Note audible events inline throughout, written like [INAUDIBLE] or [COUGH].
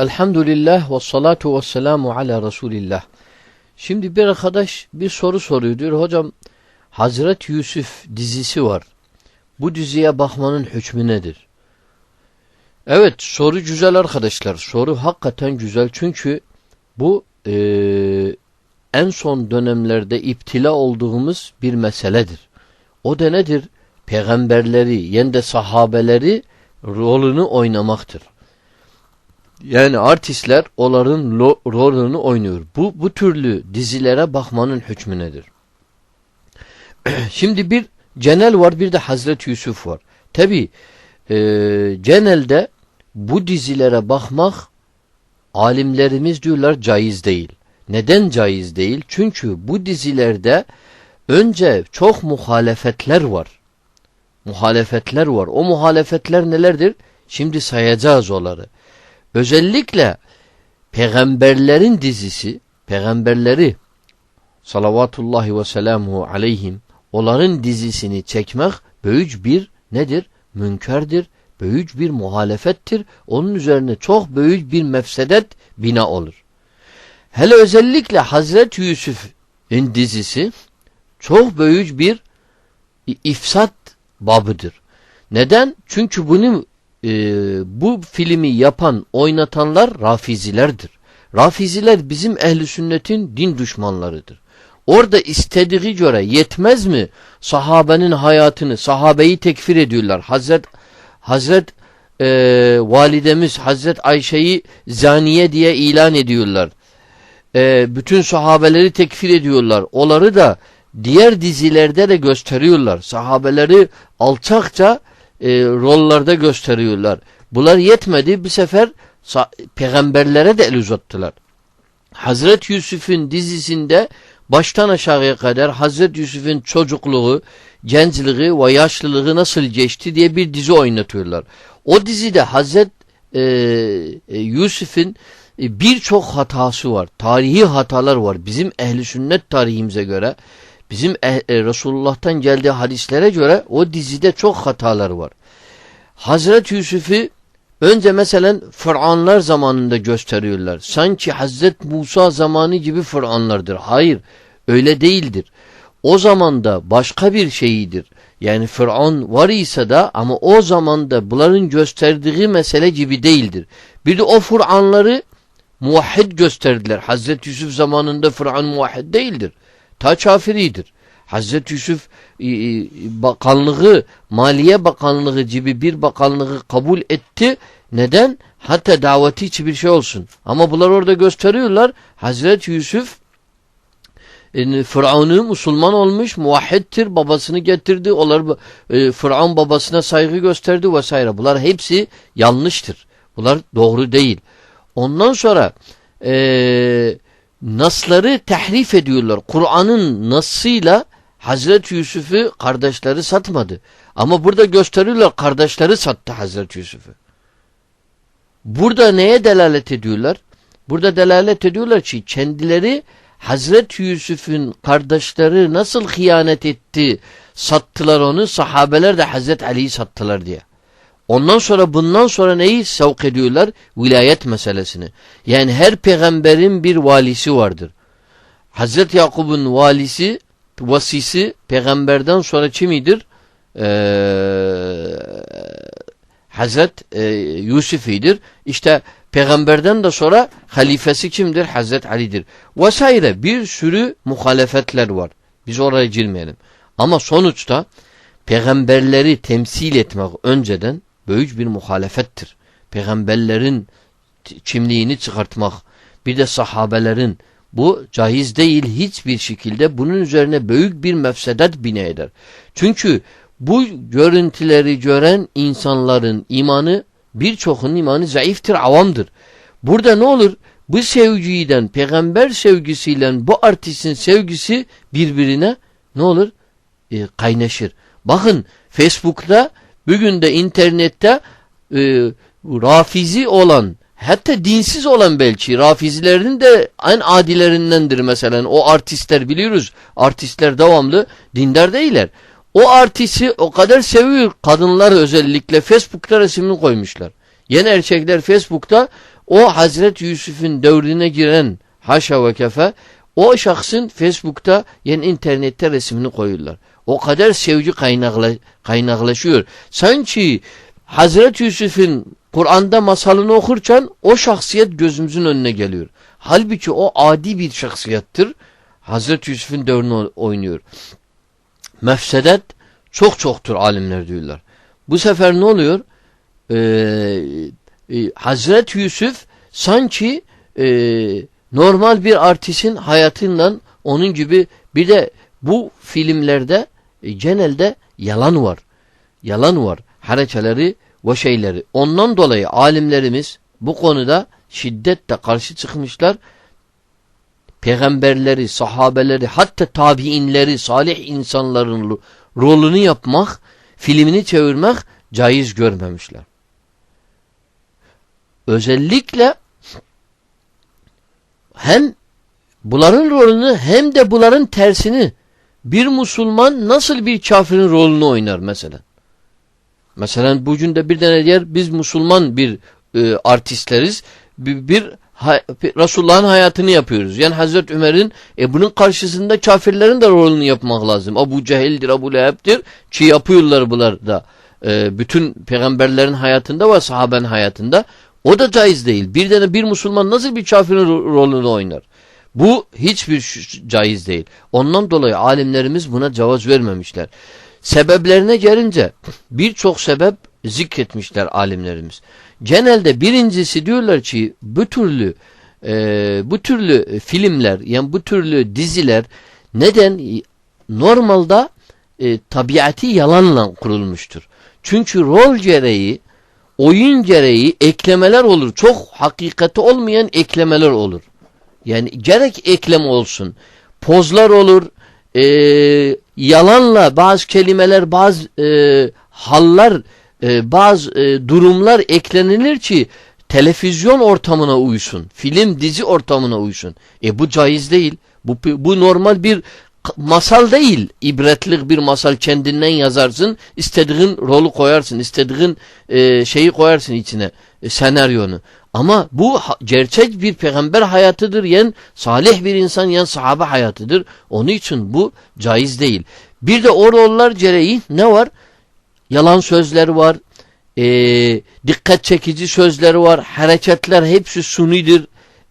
Elhamdülillah ve salatu ve selamu ala Resulillah. Şimdi bir arkadaş bir soru soruyor diyor. Hocam Hazret Yusuf dizisi var. Bu diziye bakmanın hükmü nedir? Evet soru güzel arkadaşlar. Soru hakikaten güzel. Çünkü bu e, en son dönemlerde iptila olduğumuz bir meseledir. O da nedir? Peygamberleri, yen de sahabeleri rolünü oynamaktır. Yani artistler onların rolünü oynuyor. Bu bu türlü dizilere bakmanın hükmü nedir? [CLEARS THROAT] Şimdi bir Cenel var bir de Hazreti Yusuf var. Tabi e, Cenel'de bu dizilere bakmak alimlerimiz diyorlar caiz değil. Neden caiz değil? Çünkü bu dizilerde önce çok muhalefetler var. Muhalefetler var. O muhalefetler nelerdir? Şimdi sayacağız onları. Özellikle peygamberlerin dizisi, peygamberleri salavatullahi ve selamuhu aleyhim onların dizisini çekmek büyük bir nedir? Münkerdir, büyük bir muhalefettir. Onun üzerine çok büyük bir mefsedet bina olur. Hele özellikle Hazreti Yusuf'un dizisi çok büyük bir ifsat babıdır. Neden? Çünkü bunu e, bu filmi yapan, oynatanlar rafizilerdir. Rafiziler bizim ehli sünnetin din düşmanlarıdır. Orada istediği göre yetmez mi sahabenin hayatını, sahabeyi tekfir ediyorlar. Hazret Hazret e, validemiz Hazret Ayşe'yi zaniye diye ilan ediyorlar. E, bütün sahabeleri tekfir ediyorlar. Onları da diğer dizilerde de gösteriyorlar. Sahabeleri alçakça e, rollerde gösteriyorlar. Bunlar yetmedi bir sefer peygamberlere de el uzattılar. Hazret Yusuf'un dizisinde baştan aşağıya kadar Hazret Yusuf'un çocukluğu, gençliği ve yaşlılığı nasıl geçti diye bir dizi oynatıyorlar. O dizide Hazret e, e, Yusuf'un e, birçok hatası var. Tarihi hatalar var. Bizim ehli sünnet tarihimize göre Bizim eh, e, Resulullah'tan geldiği hadislere göre o dizide çok hatalar var. Hazreti Yusuf'u önce mesela Fıranlar zamanında gösteriyorlar. Sanki Hazret Musa zamanı gibi Fıranlardır. Hayır öyle değildir. O zamanda başka bir şeyidir. Yani Fıran var ise de ama o zamanda bunların gösterdiği mesele gibi değildir. Bir de o Fıranları muvahhid gösterdiler. Hazreti Yusuf zamanında Fıran muvahhid değildir ta kafiridir. Hazreti Yusuf bakanlığı, Maliye Bakanlığı gibi bir bakanlığı kabul etti. Neden? Hatta daveti için bir şey olsun. Ama bunlar orada gösteriyorlar. Hazreti Yusuf yani Fıraun'u Müslüman olmuş, muvahhidtir, babasını getirdi. Onlar e, Fıraun babasına saygı gösterdi vesaire. Bunlar hepsi yanlıştır. Bunlar doğru değil. Ondan sonra eee nasları tehrif ediyorlar. Kur'an'ın nasıyla Hazreti Yusuf'u kardeşleri satmadı. Ama burada gösteriyorlar kardeşleri sattı Hazreti Yusuf'u. Burada neye delalet ediyorlar? Burada delalet ediyorlar ki kendileri Hazreti Yusuf'un kardeşleri nasıl hıyanet etti, sattılar onu, sahabeler de Hazreti Ali'yi sattılar diye. Ondan sonra bundan sonra neyi sevk ediyorlar? Vilayet meselesini. Yani her peygamberin bir valisi vardır. Hazreti Yakub'un valisi, vasisi peygamberden sonra kimidir? Ee, Hazret e, Yusuf'idir. İşte peygamberden de sonra halifesi kimdir? Hazret Ali'dir. Vesaire bir sürü muhalefetler var. Biz oraya girmeyelim. Ama sonuçta peygamberleri temsil etmek önceden büyük bir muhalefettir. Peygamberlerin kimliğini çıkartmak, bir de sahabelerin bu caiz değil hiçbir şekilde bunun üzerine büyük bir mefsedet bina eder. Çünkü bu görüntüleri gören insanların imanı birçokunun imanı zayıftır, avamdır. Burada ne olur? Bu sevgiden, peygamber sevgisiyle bu artistin sevgisi birbirine ne olur? E, kaynaşır. Bakın Facebook'ta Bugün de internette e, rafizi olan hatta dinsiz olan belki rafizilerin de en adilerindendir mesela. O artistler biliyoruz. Artistler devamlı dindar değiller. O artisti o kadar seviyor kadınlar özellikle Facebook'ta resmini koymuşlar. Yeni erkekler Facebook'ta o Hazreti Yusuf'un devrine giren haşa ve kefe o şahsın Facebook'ta yani internette resmini koyuyorlar. O kadar sevgi kaynakla, kaynaklaşıyor. Sanki Hazreti Yusuf'un Kur'an'da masalını okurken o şahsiyet gözümüzün önüne geliyor. Halbuki o adi bir şahsiyettir. Hazreti Yusuf'un devrine oynuyor. Mefsedet çok çoktur alimler diyorlar. Bu sefer ne oluyor? Ee, e, Hazreti Yusuf sanki e, normal bir artistin hayatından onun gibi bir de bu filmlerde e, genelde yalan var. Yalan var. Harekeleri ve şeyleri. Ondan dolayı alimlerimiz bu konuda şiddetle karşı çıkmışlar. Peygamberleri, sahabeleri, hatta tabiinleri, salih insanların rolünü yapmak, filmini çevirmek caiz görmemişler. Özellikle hem bunların rolünü hem de bunların tersini bir Müslüman nasıl bir kafirin rolünü oynar mesela. Mesela bugün de bir tane diğer biz Müslüman bir e, artistleriz. Bir, bir ha, Resulullah'ın hayatını yapıyoruz. Yani Hazreti Ömer'in e, bunun karşısında kafirlerin de rolünü yapmak lazım. Abu Cehil'dir, Abu Leheb'dir ki yapıyorlar bunlar da. E, bütün peygamberlerin hayatında ve sahabenin hayatında. O da caiz değil. Bir tane bir Müslüman nasıl bir kafirin rolünü oynar? Bu hiçbir caiz değil. Ondan dolayı alimlerimiz buna cevaz vermemişler. Sebeplerine gelince birçok sebep zikretmişler alimlerimiz. Genelde birincisi diyorlar ki bu türlü e, bu türlü filmler yani bu türlü diziler neden normalde e, tabiatı yalanla kurulmuştur. Çünkü rol gereği oyun gereği eklemeler olur. Çok hakikati olmayan eklemeler olur. Yani gerek eklem olsun. Pozlar olur. E, yalanla bazı kelimeler, bazı e, hallar, e, bazı e, durumlar eklenilir ki televizyon ortamına uysun. Film, dizi ortamına uysun. E bu caiz değil. Bu, bu normal bir masal değil. İbretlik bir masal kendinden yazarsın. istediğin rolü koyarsın. istediğin e, şeyi koyarsın içine. E, senaryonu. Ama bu gerçek bir peygamber hayatıdır. Yen salih bir insan yen sahabe hayatıdır. Onun için bu caiz değil. Bir de o roller gereği ne var? Yalan sözler var. E, dikkat çekici sözleri var. Hareketler hepsi sunidir.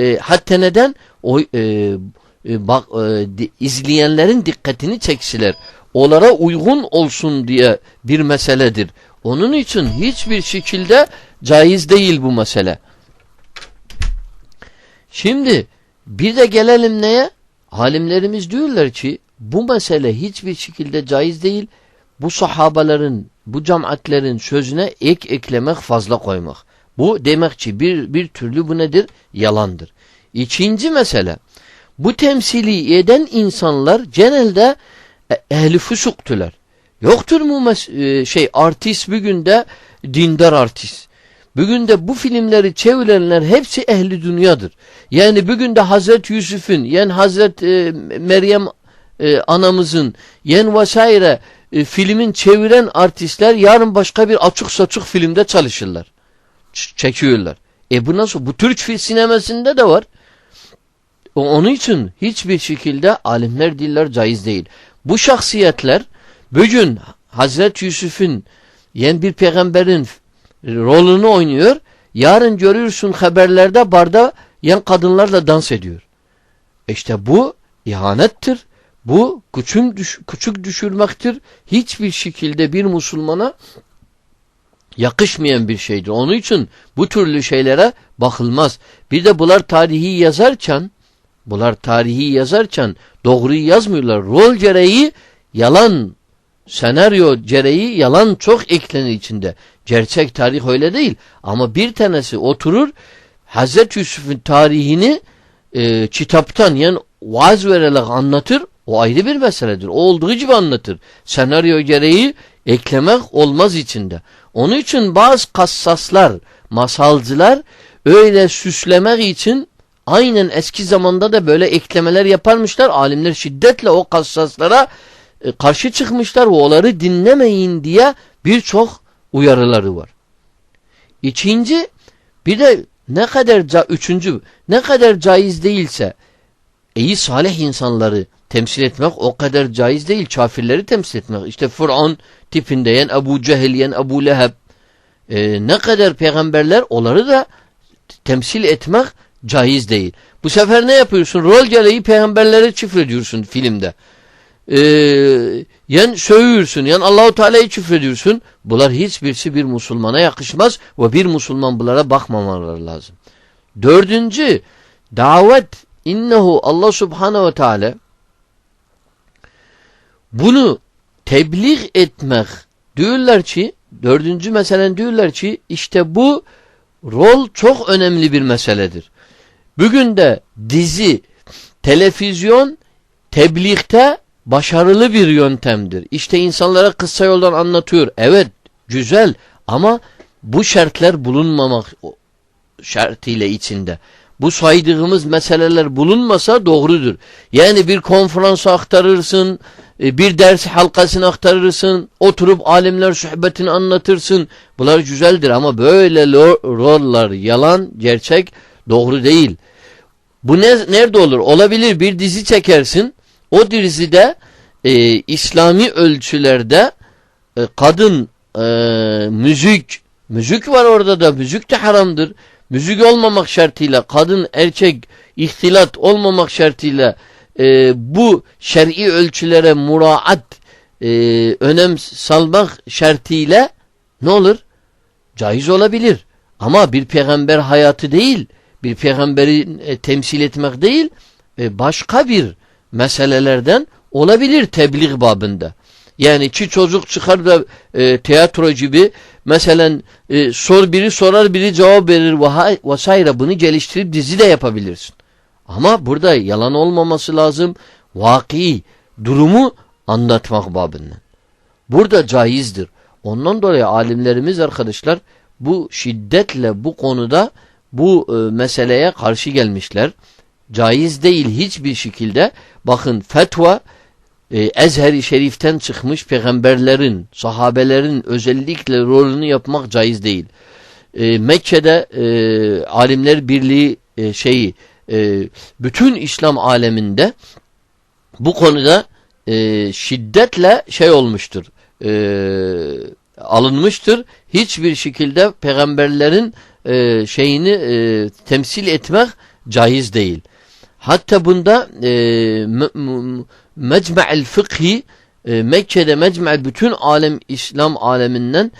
E, hatta neden? O e, e, bak e, izleyenlerin dikkatini çeksiler. Onlara uygun olsun diye bir meseledir. Onun için hiçbir şekilde caiz değil bu mesele. Şimdi bir de gelelim neye? Halimlerimiz diyorlar ki bu mesele hiçbir şekilde caiz değil. Bu sahabaların, bu cemaatlerin sözüne ek eklemek, fazla koymak. Bu demek ki bir, bir türlü bu nedir? Yalandır. İkinci mesele bu temsili eden insanlar genelde e, ehli fusuktular. Yoktur mu e, şey artist bugün de dindar artist. Bugün de bu filmleri çevirenler hepsi ehli dünyadır. Yani bugün de Hazreti Yusuf'un, yani Hazreti e, Meryem e, anamızın, yani vesaire e, filmin çeviren artistler yarın başka bir açık saçık filmde çalışırlar. Çekiyorlar. E bu nasıl? Bu Türk sinemasında da var. Onun için hiçbir şekilde alimler diller caiz değil. Bu şahsiyetler bugün Hazreti Yusuf'un yani bir peygamberin rolünü oynuyor. Yarın görürsün haberlerde barda yan kadınlarla dans ediyor. İşte bu ihanettir. Bu küçük, düş küçük düşürmektir. Hiçbir şekilde bir Müslümana yakışmayan bir şeydir. Onun için bu türlü şeylere bakılmaz. Bir de bunlar tarihi yazarken bunlar tarihi yazarken doğruyu yazmıyorlar. Rol gereği yalan senaryo gereği yalan çok eklenir içinde. Gerçek tarih öyle değil. Ama bir tanesi oturur Hazreti Yusuf'un tarihini e, kitaptan yani vaaz vererek anlatır. O ayrı bir meseledir. O olduğu gibi anlatır. Senaryo gereği eklemek olmaz içinde. Onun için bazı kassaslar, masalcılar öyle süslemek için aynen eski zamanda da böyle eklemeler yaparmışlar. Alimler şiddetle o kassaslara e, karşı çıkmışlar ve onları dinlemeyin diye birçok uyarıları var. İkinci bir de ne kadar üçüncü ne kadar caiz değilse iyi salih insanları temsil etmek o kadar caiz değil. Kafirleri temsil etmek. İşte Fıraun tipinde yen Ebu Cehil yen Ebu Leheb e, ne kadar peygamberler onları da temsil etmek caiz değil. Bu sefer ne yapıyorsun? Rol gereği peygamberleri çifrediyorsun filmde. Ee, yen sövüyorsun, yen Allahu Teala'yı çifrediyorsun. Bunlar hiçbirisi bir Müslümana yakışmaz ve bir Müslüman bunlara bakmamaları lazım. Dördüncü, davet innehu Allah Subhanahu ve Teala bunu tebliğ etmek diyorlar ki dördüncü meselen diyorlar ki işte bu rol çok önemli bir meseledir. Bugün de dizi, televizyon tebliğte başarılı bir yöntemdir. İşte insanlara kısa yoldan anlatıyor. Evet güzel ama bu şartlar bulunmamak şartıyla içinde. Bu saydığımız meseleler bulunmasa doğrudur. Yani bir konferansa aktarırsın, e, bir ders halkasını aktarırsın, oturup alimler sohbetini anlatırsın. Bunlar güzeldir ama böyle roller yalan, gerçek, doğru değil. Bu ne, nerede olur? Olabilir bir dizi çekersin. O dizide e, İslami ölçülerde e, kadın e, müzik müzik var orada da müzik de haramdır. Müzik olmamak şartıyla kadın erkek ihtilat olmamak şartıyla e, bu şer'i ölçülere muraat e, önem salmak şartıyla ne olur? Caiz olabilir. Ama bir peygamber hayatı değil, bir peygamberi e, temsil etmek değil, e, başka bir meselelerden olabilir tebliğ babında. Yani ki çocuk çıkar da e, tiyatro gibi mesela e, sor biri sorar biri cevap verir vesaire bunu geliştirip dizi de yapabilirsin. Ama burada yalan olmaması lazım. Vaki durumu anlatmak babından. Burada caizdir. Ondan dolayı alimlerimiz arkadaşlar bu şiddetle bu konuda bu e, meseleye karşı gelmişler. Caiz değil hiçbir şekilde. Bakın fetva e, Ezher-i Şerif'ten çıkmış peygamberlerin, sahabelerin özellikle rolünü yapmak caiz değil. E, Mekke'de e, alimler birliği e, şeyi e, bütün İslam aleminde bu konuda e, şiddetle şey olmuştur. E, alınmıştır. Hiçbir şekilde peygamberlerin e, şeyini e, temsil etmek caiz değil. Hatta bunda e, mecmu'el fıkhi e, Mekke'de mecmu' bütün alem İslam aleminden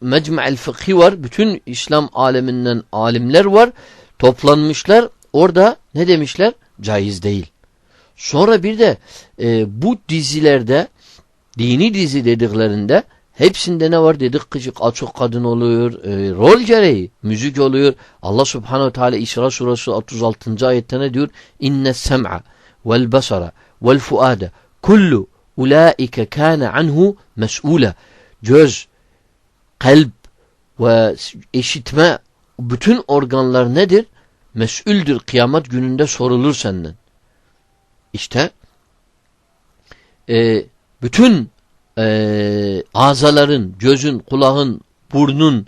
mecmu'el fıkhi var. Bütün İslam aleminden alimler var. Toplanmışlar. Orada ne demişler? Caiz değil. Sonra bir de e, bu dizilerde dini dizi dediklerinde hepsinde ne var dedik? Kıcık açık kadın oluyor e, rol gereği müzik oluyor Allah subhanehu teala İsra suresi 36. ayette ne diyor? İnne sem'a vel basara vel fuade kullu ulaike kâne anhu mes'ule göz kalp ve işitme bütün organlar nedir? Mes'üldür kıyamet gününde sorulur senden. İşte e, bütün e, azaların, gözün, kulağın, burnun,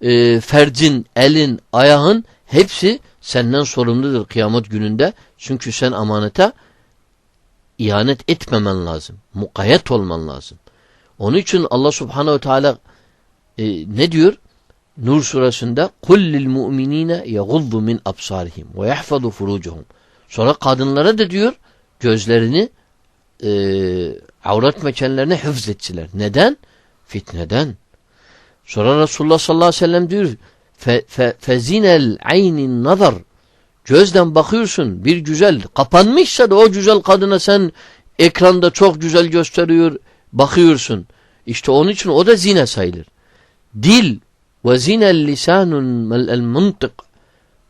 e, fercin, elin, ayağın hepsi senden sorumludur kıyamet gününde. Çünkü sen amanete ihanet etmemen lazım. Mukayyet olman lazım. Onun için Allah subhanehu teala e, ne diyor? Nur kullil mu'minine yaguddu min absarihim ve yahfazu furucuhum. Sonra kadınlara da diyor gözlerini e, avret mekanlarına hıfzetçiler. Neden? Fitneden. Sonra Resulullah sallallahu aleyhi ve sellem diyor fe, fe, fezinel aynin nazar gözden bakıyorsun bir güzel kapanmışsa da o güzel kadına sen ekranda çok güzel gösteriyor bakıyorsun. İşte onun için o da zine sayılır. Dil ve zinel lisanun el mıntık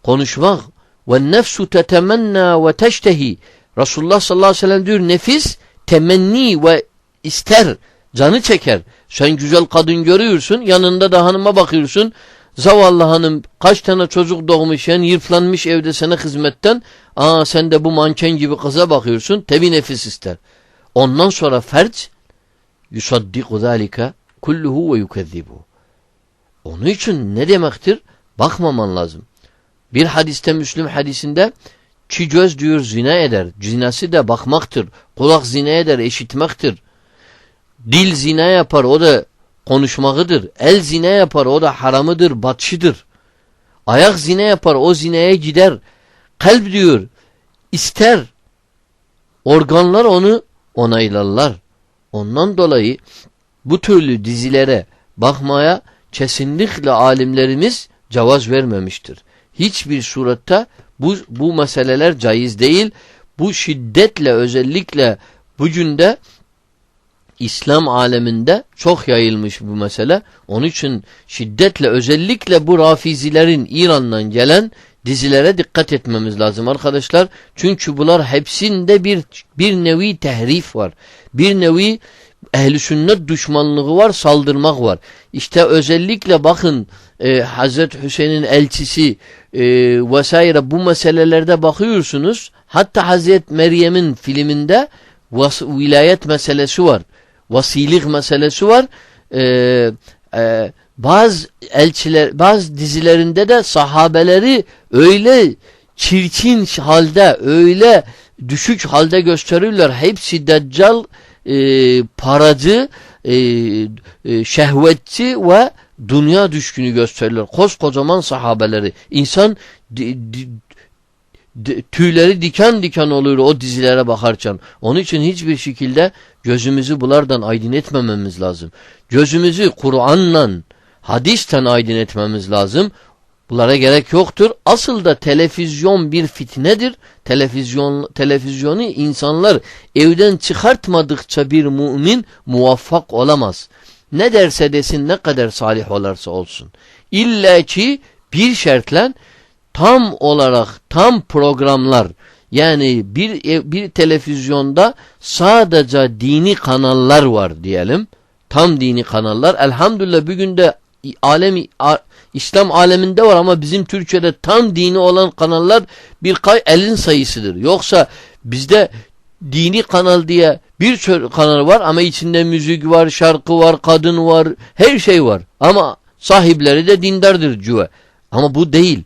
konuşmak ve nefsu tetemenna ve teştehi Resulullah sallallahu aleyhi ve sellem diyor nefis temenni ve ister canı çeker. Sen güzel kadın görüyorsun yanında da hanıma bakıyorsun zavallı hanım kaç tane çocuk doğmuş yani yırtlanmış evde sana hizmetten aa sen de bu manken gibi kıza bakıyorsun tebi nefis ister. Ondan sonra ferç yusaddiku zalika kulluhu ve yukezzibuhu. Onun için ne demektir? Bakmaman lazım. Bir hadiste Müslüm hadisinde çi göz diyor zina eder. Zinası da bakmaktır. Kulak zina eder, eşitmektir. Dil zina yapar, o da konuşmakıdır. El zina yapar, o da haramıdır, batşıdır. Ayak zina yapar, o zinaya gider. Kalp diyor, ister. Organlar onu onaylarlar. Ondan dolayı bu türlü dizilere bakmaya kesinlikle alimlerimiz cevaz vermemiştir. Hiçbir surette bu, bu meseleler caiz değil. Bu şiddetle özellikle bugün de İslam aleminde çok yayılmış bu mesele. Onun için şiddetle özellikle bu rafizilerin İran'dan gelen dizilere dikkat etmemiz lazım arkadaşlar. Çünkü bunlar hepsinde bir bir nevi tehrif var. Bir nevi ehli sünnet düşmanlığı var, saldırmak var. İşte özellikle bakın e, Hazreti Hüseyin'in elçisi e, vesaire bu meselelerde bakıyorsunuz. Hatta Hazreti Meryem'in filminde vas vilayet meselesi var. Vasilik meselesi var. E, e, bazı elçiler, bazı dizilerinde de sahabeleri öyle çirkin halde, öyle düşük halde gösterirler. Hepsi deccal, e, paracı, e, e, şehvetçi ve dünya düşkünü gösterirler. Koskocaman sahabeleri. İnsan di, di, di, tüyleri diken diken oluyor o dizilere bakarken. Onun için hiçbir şekilde gözümüzü bulardan aydın etmememiz lazım. Gözümüzü Kur'an'la, hadisten aydın etmemiz lazım. Bunlara gerek yoktur. Asıl da televizyon bir fitnedir. Televizyon televizyonu insanlar evden çıkartmadıkça bir mümin muvaffak olamaz. Ne derse desin ne kadar salih olarsa olsun. İlla ki bir şartla tam olarak tam programlar yani bir bir televizyonda sadece dini kanallar var diyelim. Tam dini kanallar. Elhamdülillah bugün de alemi İslam aleminde var ama bizim Türkiye'de tam dini olan kanallar bir kay elin sayısıdır. Yoksa bizde dini kanal diye bir kanal var ama içinde müzik var, şarkı var, kadın var, her şey var. Ama sahipleri de dindardır cüve. Ama bu değil.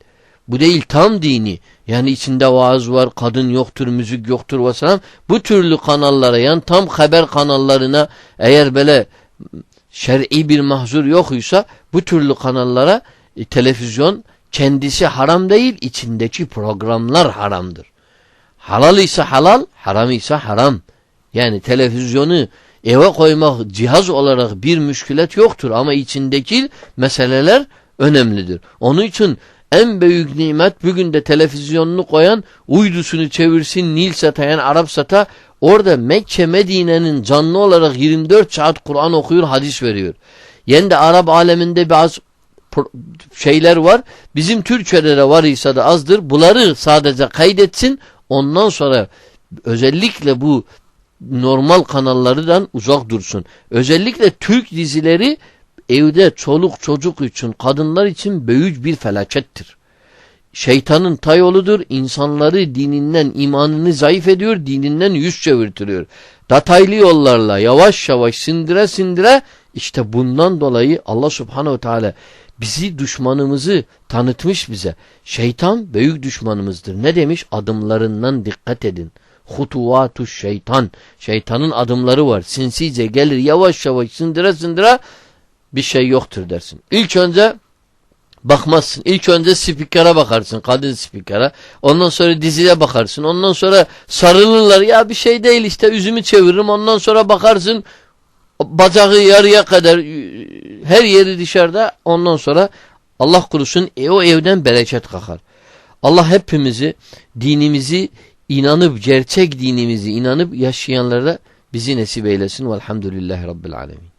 Bu değil tam dini. Yani içinde vaaz var, kadın yoktur, müzik yoktur vesaire. Bu türlü kanallara yani tam haber kanallarına eğer böyle şer'i bir mahzur yokuysa bu türlü kanallara e, televizyon kendisi haram değil, içindeki programlar haramdır. Halal ise halal, haram ise haram. Yani televizyonu eve koymak cihaz olarak bir müşkület yoktur ama içindeki meseleler önemlidir. Onun için en büyük nimet bugün de televizyonunu koyan uydusunu çevirsin Nil sata yani Arap sata orada Mekke Medine'nin canlı olarak 24 saat Kur'an okuyor hadis veriyor. Yani de Arap aleminde bazı şeyler var. Bizim Türkçe'de de var ise de azdır. Bunları sadece kaydetsin. Ondan sonra özellikle bu normal kanallardan uzak dursun. Özellikle Türk dizileri evde çoluk çocuk için, kadınlar için büyük bir felakettir. Şeytanın tayoludur. İnsanları dininden, imanını zayıf ediyor, dininden yüz çevirtiriyor. Dataylı yollarla yavaş yavaş sindire sindire işte bundan dolayı Allah subhanehu teala bizi düşmanımızı tanıtmış bize. Şeytan büyük düşmanımızdır. Ne demiş? Adımlarından dikkat edin. Hutuvatu şeytan. Şeytanın adımları var. Sinsice gelir yavaş yavaş sindire sindire bir şey yoktur dersin. İlk önce bakmazsın. İlk önce spikere bakarsın. Kadın spikere. Ondan sonra dizide bakarsın. Ondan sonra sarılırlar. Ya bir şey değil işte üzümü çeviririm. Ondan sonra bakarsın bacağı yarıya kadar her yeri dışarıda ondan sonra Allah kurusun e, o evden bereket kakar. Allah hepimizi dinimizi inanıp gerçek dinimizi inanıp yaşayanlara bizi nesip eylesin. Velhamdülillahi Rabbil Alemin.